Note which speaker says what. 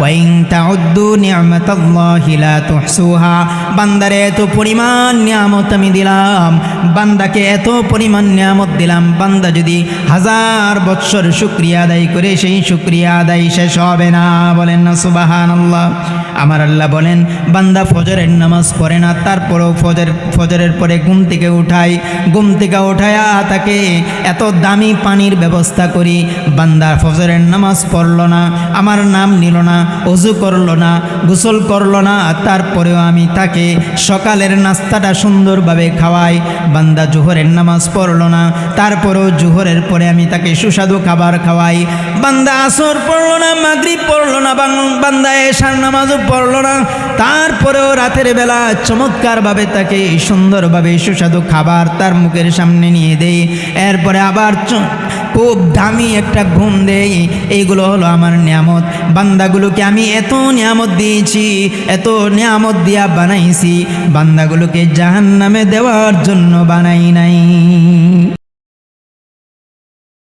Speaker 1: ওয়াইং তাউদ্দু নিয়ামাতাল্লাহি লা তুহসুহা বান্দারে এত পরিমাণ নিয়ামত আমি দিলাম, বান্দাকে এত পরিমাণ নিয়ামত দিলাম, বান্দা যদি হাজার বৎসর শুক্রিয়া আদায় করে সেই শুক্রিয়া আদায় শেষ হবে না। বলেন না, সুবাহানাল্লাহ। আমার আল্লাহ বলেন, বান্দা ফজরের নামাজ পড়ে না, তারপরেও ফজর, ফজরের পরে ঘুম থেকে উঠাই ঘুম থেকে উঠায়া তাকে এত দামি পানির ব্যবস্থা করি, বান্দা ফজরের নামাজ পড়ল না, আমার নাম নিল না অজু করল না, গোসল করল না তারপরেও আমি তাকে সকালের নাস্তাটা সুন্দরভাবে খাওয়াই। বান্দা জোহরের নামাজ পড়ল না, তারপরেও জোহরের পরে আমি তাকে সুস্বাদু খাবার খাওয়াই। বান্দা আসর পড়ল না, মাগরিব পড়ল না বান্দা এশার নামাজও পড়ল না, তারপরেও রাতের বেলা চমৎকারভাবে তাকে সুন্দরভাবে সুস্বাদু খাবার তার মুখের সামনে নিয়ে দেই। এরপরে আবার খুব দামি একটা ঘুম দেই। এইগুলো হলো আমার নিয়ামত। বান্দাগুলোকে আমি এত নিয়ামত দিয়েছি, এত নিয়ামত দিয়া বানাইছি। বান্দাগুলোকে জাহান নামে দেওয়ার জন্য বানাই নাই।